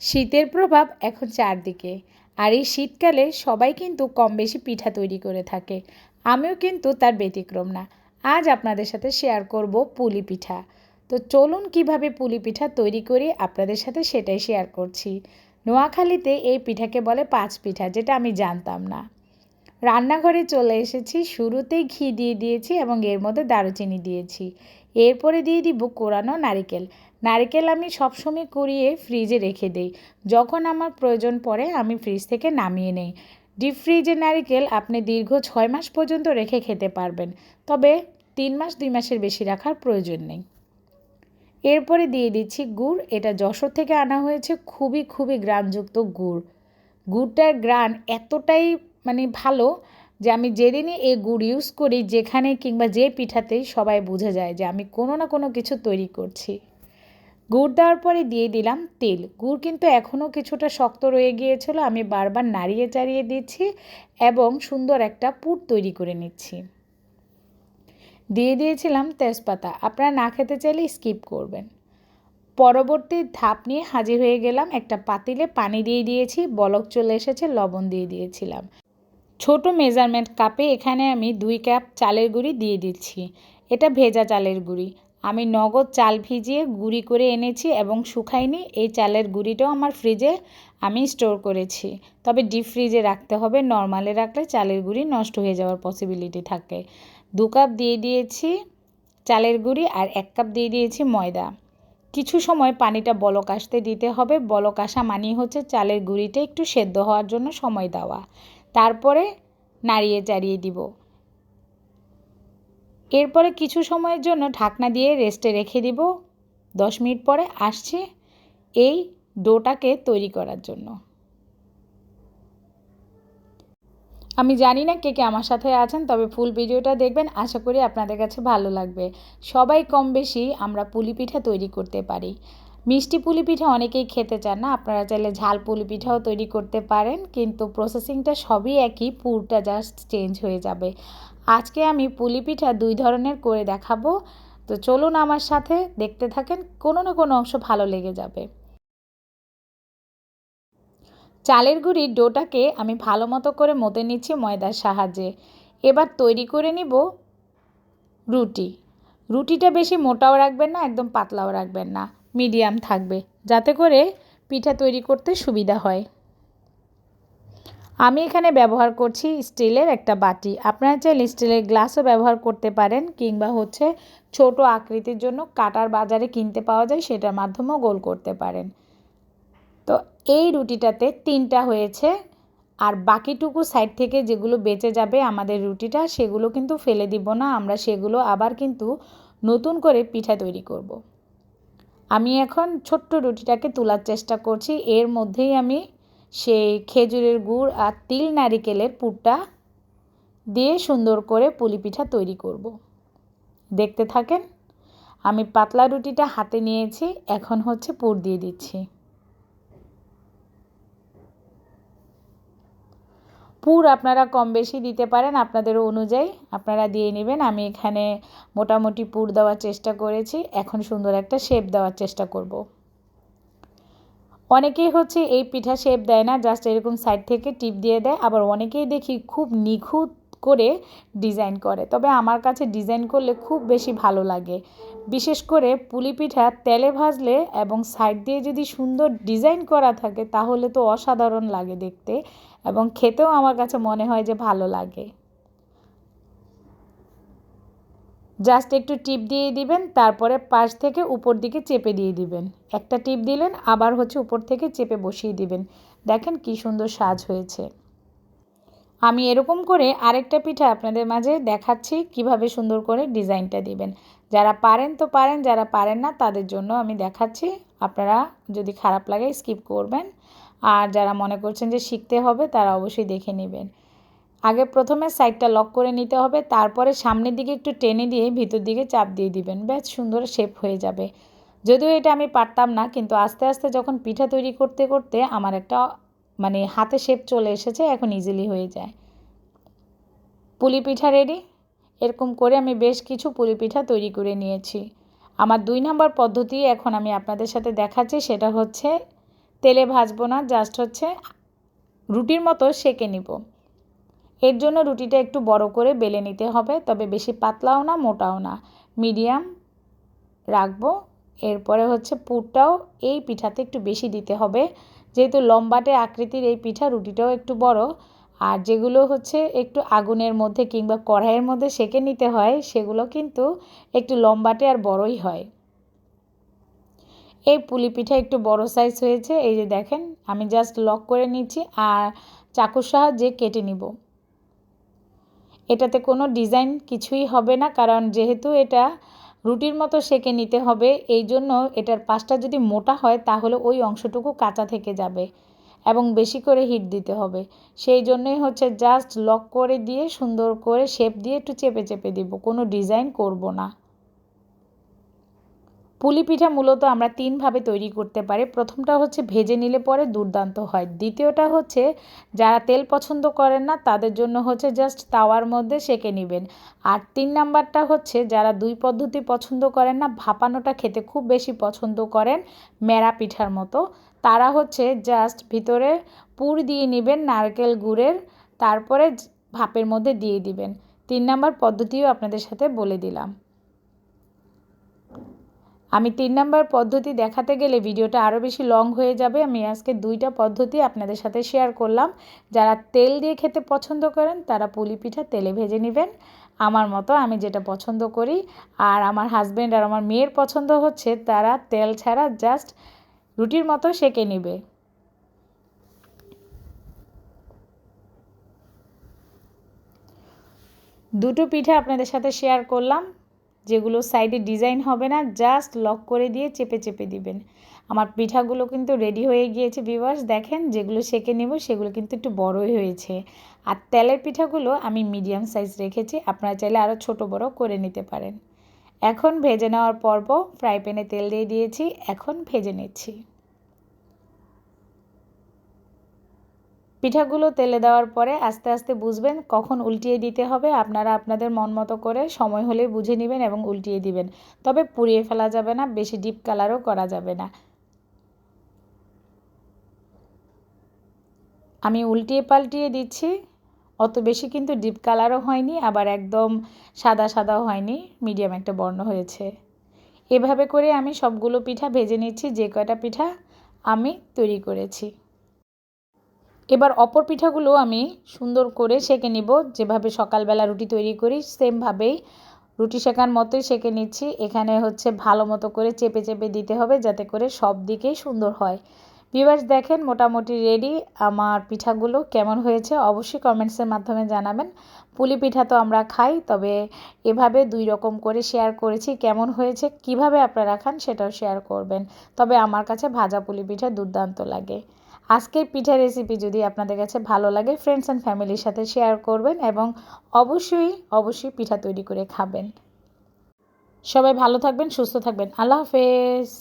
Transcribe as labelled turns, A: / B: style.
A: শীতের প্রভাব এখন চারদিকে। আর এই শীতকালে সবাই কিন্তু কম বেশি পিঠা তৈরি করে থাকে। আমিও কিন্তু তার ব্যতিক্রম না। আজ আপনাদের সাথে শেয়ার করব পুলি পিঠা। তো চলুন কীভাবে পুলি পিঠা তৈরি করি আপনাদের সাথে সেটাই শেয়ার করছি। নোয়াখালীতে এই পিঠাকে বলে পাঁচ পিঠা, যেটা আমি জানতাম না। রান্নাঘরে চলে এসেছি, শুরুতেই ঘি দিয়ে দিয়েছি এবং এর মধ্যে দারুচিনি দিয়েছি। এরপরে দিয়ে দিব কোরানো নারিকেল। নারকেল আমি সবসময় কুড়িয়ে ফ্রিজে রেখে দিই। যখন আমার প্রয়োজন পড়ে, আমি ফ্রিজ থেকে নামিয়ে নেই। ডিপ ফ্রিজে নারিকেল আপনি দীর্ঘ ছয় মাস পর্যন্ত রেখে খেতে পারবেন। তবে তিন মাস, দুই মাসের বেশি রাখার প্রয়োজন নেই। এরপরে দিয়ে দিচ্ছি গুড়। এটা যশোর থেকে আনা হয়েছে। খুবই খুবই গ্রানযুক্ত গুড়। গুড়টার গ্রান এতটাই মানে ভালো যে আমি যেদিনই এই গুড় ইউজ করি, যেখানে কিংবা যে পিঠাতেই সবাই বুঝে যায় যে আমি কোনো না কোনো কিছু তৈরি করছি। গুড় দেওয়ার পরে দিয়ে দিলাম তেল। গুড় কিন্তু এখনও কিছুটা শক্ত রয়ে গিয়েছিল, আমি বারবার নাড়িয়ে চাড়িয়ে দিচ্ছি এবং সুন্দর একটা পুর তৈরি করে নিচ্ছি। দিয়ে দিয়েছিলাম তেজপাতা, আপনারা না খেতে চাইলে স্কিপ করবেন। পরবর্তী ধাপ নিয়ে হাজির হয়ে গেলাম, একটা পাতিলে পানি দিয়ে দিয়েছি, বলক চলে এসেছে, লবণ দিয়ে দিয়েছিলাম। ছোট মেজারমেন্ট কাপে এখানে আমি দুই কাপ চালের গুঁড়ি দিয়ে দিচ্ছি, এটা ভেজা চালের গুঁড়ি। আমি নগদ চাল ভিজিয়ে গুঁড়ি করে এনেছি এবং শুকাইনি এই চালের গুঁড়িটাও আমার ফ্রিজে আমি স্টোর করেছি। তবে ডিপ ফ্রিজে রাখতে হবে। নর্মালে রাখলে চালের গুঁড়ি নষ্ট হয়ে যাওয়ার পসিবিলিটি থাকে। দু কাপ দিয়ে দিয়েছি চালের গুঁড়ি আর এক কাপ দিয়ে দিয়েছি ময়দা। কিছু সময় পানিটা বলক আসতে দিতে হবে। বলক আসা মানি হচ্ছে চালের গুঁড়িটা একটু সেদ্ধ হওয়ার জন্য সময় দেওয়া। তারপরে নাড়িয়ে চাড়িয়ে দিব। এরপরে কিছু সময়ের জন্য ঢাকনা দিয়ে রেস্টে রেখে দিব। দশ মিনিট পরে আসছে এই ডোটাকে তৈরি করার জন্য। আমি জানি না কে কে আমার সাথে আছেন, তবে ফুল ভিডিওটা দেখবেন, আশা করি আপনাদের কাছে ভালো লাগবে। সবাই কম বেশি আমরা পুলি পিঠা তৈরি করতে পারি। মিষ্টি পুলি পিঠা অনেকেই খেতে চান না, আপনারা চাইলে ঝাল পুলি পিঠাও তৈরি করতে পারেন, কিন্তু প্রসেসিংটা সবই একই, পুরটা জাস্ট চেঞ্জ হয়ে যাবে। আজকে আমি পুলি পিঠা দুই ধরনের করে দেখাবো। তো চলুন আমার সাথে দেখতে থাকেন, কোনো না কোনো অংশ ভালো লেগে যাবে। চালের গুঁড়ির ডোটাকে আমি ভালো মতো করে মতে নিচ্ছি ময়দার সাহায্যে। এবার তৈরি করে নিব রুটি। রুটিটা বেশি মোটাও রাখবেন না, একদম পাতলাও রাখবেন না, মিডিয়াম থাকবে, যাতে করে পিঠা তৈরি করতে সুবিধা হয়। আমি এখানে ব্যবহার করছি স্টিলের একটা বাটি। আপনারা চাইলে স্টিলের গ্লাসও ব্যবহার করতে পারেন কিংবা হচ্ছে ছোট আকৃতির জন্য কাটার বাজারে কিনতে পাওয়া যায়, সেটার মাধ্যমেও গোল করতে পারেন। তো এই রুটিটাতে তিনটা হয়েছে। আর বাকিটুকু সাইড থেকে যেগুলো বেঁচে যাবে আমাদের রুটিটা, সেগুলো কিন্তু ফেলে দিব না। আমরা সেগুলো আবার কিন্তু নতুন করে পিঠা তৈরি করব। আমি এখন ছোট্ট রুটিটাকে তোলার চেষ্টা করছি। এর মধ্যেই আমি সেই খেজুরের গুড় আর তিল নারিকেলের পুরটা দিয়ে সুন্দর করে পুলি পিঠা তৈরি করব। দেখতে থাকেন, আমি পাতলা রুটিটা হাতে নিয়েছি, এখন হচ্ছে পুর দিয়ে দিচ্ছি পুর আপনারা কম বেশি দিতে পারেন আপনাদের অনুযায়ী, আপনারা দিয়ে নেবেন আমি এখানে মোটামুটি পুর দেওয়ার চেষ্টা করেছি, এখন সুন্দর একটা শেপ দেওয়ার চেষ্টা করব। অনেকেই হচ্ছে এই পিঠা শেপ দেয় না জাস্ট এরকম সাইড থেকে টিপ দিয়ে দেয়। আবার অনেকেই দেখি খুব নিখুঁত করে ডিজাইন করে। তবে আমার কাছে ডিজাইন করলে খুব বেশি ভালো লাগে। বিশেষ করে পুলি পিঠা তেলে ভাজলে এবং সাইড দিয়ে যদি সুন্দর ডিজাইন করা থাকে, তাহলে তো অসাধারণ লাগে দেখতে এবং খেতেও আমার কাছে মনে হয় যে ভালো লাগে। জাস্ট একটু টিপ দিয়ে দিবেন, তারপরে পাশ থেকে উপর দিকে চেপে দিয়ে দিবেন। একটা টিপ দিলেন, আবার হচ্ছে উপর থেকে চেপে বসিয়ে দিবেন। দেখেন কি সুন্দর সাজ হয়েছে। আমি এরকম করে আরেকটা পিঠা আপনাদের মাঝে দেখাচ্ছি, কীভাবে সুন্দর করে ডিজাইনটা দিবেন। যারা পারেন তো পারেন, যারা পারেন না, তাদের জন্য আমি দেখাচ্ছি। আপনারা যদি খারাপ লাগে স্কিপ করবেন। আর যারা মনে করছেন যে শিখতে হবে, তারা অবশ্যই দেখে নেবেন। আগে প্রথমে সাইডটা লক করে নিতে হবে, তারপরে সামনের দিকে একটু টেনে দিয়ে ভিতর দিকে চাপ দিয়ে দিবেন। বেশ সুন্দর শেপ হয়ে যাবে। যদিও এটা আমি পারতাম না, কিন্তু আস্তে আস্তে যখন পিঠা তৈরি করতে করতে আমার একটা মানে হাতে শেপ চলে এসেছে, এখন ইজিলি হয়ে যায়। পুলি পিঠা রেডি এরকম করে আমি বেশ কিছু পুলি পিঠা তৈরি করে নিয়েছি। আমার দুই নম্বর পদ্ধতি এখন আমি আপনাদের সাথে দেখাচ্ছি, সেটা হচ্ছে তেলে ভাজবো না জাস্ট হচ্ছে রুটির মতো সেকে নিব। এর জন্য রুটিটা একটু বড় করে বেলে নিতে হবে, তবে বেশি পাতলাও না, মোটাও না। মিডিয়াম রাখব। এরপরে হচ্ছে পুরটাও এই পিঠাতে একটু বেশি দিতে হবে। যেহেতু লম্বাটে আকৃতির এই পিঠা, রুটিটাও একটু বড়, আর যেগুলো হচ্ছে একটু আগুনের মধ্যে কিংবা কড়াইয়ের মধ্যে সেকে নিতে হয়, সেগুলো কিন্তু একটু লম্বাটে আর বড়ই হয়। এই পুলি পিঠা একটু বড় সাইজ হয়েছে, এই যে দেখেন, আমি জাস্ট লক করে নিচ্ছি, আর চাকুর সাহায্যে কেটে নিব। এটাতে কোনো ডিজাইন কিছুই হবে না, কারণ যেহেতু এটা রুটির মতো সেকে নিতে হবে, এই জন্য এটার পাশটা যদি মোটা হয় তাহলে ওই অংশটুকু কাঁচা থেকে যাবে এবং বেশি করে হিট দিতে হবে। সেই জন্যই হচ্ছে জাস্ট লক করে দিয়ে সুন্দর করে শেপ দিয়ে একটু চেপে চেপে দিব, কোনো ডিজাইন করব না। পুলি পিঠা মূলত আমরা তিনভাবে তৈরি করতে পারি। প্রথমটা হচ্ছে ভেজে নিলে পরে দুর্দান্ত হয়। দ্বিতীয়টা হচ্ছে যারা তেল পছন্দ করেন না, তাদের জন্য হচ্ছে জাস্ট তাওয়ার মধ্যে সেকে নেবেন। আর তিন নাম্বারটা হচ্ছে যারা দুই পদ্ধতি পছন্দ করেন না, ভাপানোটা খেতে খুব বেশি পছন্দ করেন মেরা পিঠার মতো, তারা হচ্ছে জাস্ট ভিতরে পুর দিয়ে নেবেন নারকেল গুড়ের, তারপরে ভাপের মধ্যে দিয়ে দিবেন। তিন নাম্বার পদ্ধতিও আপনাদের সাথে বলে দিলাম। আমি তিন নাম্বার পদ্ধতি দেখাতে গেলে ভিডিওটা আরও বেশি লং হয়ে যাবে। আমি আজকে দুইটা পদ্ধতি আপনাদের সাথে শেয়ার করলাম। যারা তেল দিয়ে খেতে পছন্দ করেন, তারা পুলি পিঠা তেলে ভেজে নেবেন। আমার মতো আমি যেটা পছন্দ করি, আর আমার হাজব্যান্ড আর আমার মেয়ের পছন্দ হচ্ছে, তারা তেল ছাড়া জাস্ট রুটির মতো সেকে নেবে। দুটো পিঠা আপনাদের সাথে শেয়ার করলাম। যেগুলো সাইডে ডিজাইন হবে না জাস্ট লক করে দিয়ে চেপে চেপে দিবেন। আমার পিঠাগুলো কিন্তু রেডি হয়ে গিয়েছে বিবাস দেখেন যেগুলো সেকে নেব, সেগুলো কিন্তু একটু বড়ই হয়েছে। আর তেলের পিঠাগুলো আমি মিডিয়াম সাইজ রেখেছি, আপনারা চাইলে আরও ছোট বড় করে নিতে পারেন। এখন ভেজে নেওয়ার পর্ব ফ্রাই প্যানে তেল দিয়ে দিয়েছি, এখন ভেজে নিচ্ছি। পিঠাগুলো তেলে দেওয়ার পরে আস্তে আস্তে বুঝবেন কখন উল্টিয়ে দিতে হবে। আপনারা আপনাদের মন মতো করে সময় হলে বুঝে নেবেন এবং উল্টিয়ে দিবেন। তবে পুড়িয়ে ফেলা যাবে না, বেশি ডিপ কালারও করা যাবে না। আমি উল্টিয়ে পাল্টিয়ে দিচ্ছি। অত বেশি কিন্তু ডিপ কালারও হয়নি, আবার একদম সাদা সাদাও হয়নি, মিডিয়াম একটা বর্ণ হয়েছে। এভাবে করে আমি সবগুলো পিঠা ভেজে নিচ্ছি, যে কয়টা পিঠা আমি তৈরি করেছি। এবার অপর পিঠাগুলো আমি সুন্দর করে সেঁকে নিব। যেভাবে সকালবেলা রুটি তৈরি করি, সেমভাবেই রুটি শেখার মতোই সেঁকে নিচ্ছি। এখানে হচ্ছে ভালো মতো করে চেপে চেপে দিতে হবে যাতে করে সব দিকেই সুন্দর হয়। ভিউয়ার্স, দেখেন মোটামুটি রেডি আমার পিঠাগুলো কেমন হয়েছে। অবশ্যই কমেন্টসের মাধ্যমে জানাবেন। পুলি পিঠা তো আমরা খাই, তবে এভাবে দুই রকম করে শেয়ার করেছি। কেমন হয়েছে, কীভাবে আপনারা খান সেটাও শেয়ার করবেন। তবে আমার কাছে ভাজা পুলি পিঠা দুর্দান্ত লাগে। আজকের পিঠা রেসিপি যদি আপনাদের কাছে ভালো লাগে ফ্রেন্ডস অ্যান্ড ফ্যামিলির সাথে শেয়ার করবেন এবং অবশ্যই অবশ্যই পিঠা তৈরি করে খাবেন। সবাই ভালো থাকবেন, সুস্থ থাকবেন। আল্লাহ হাফেজ।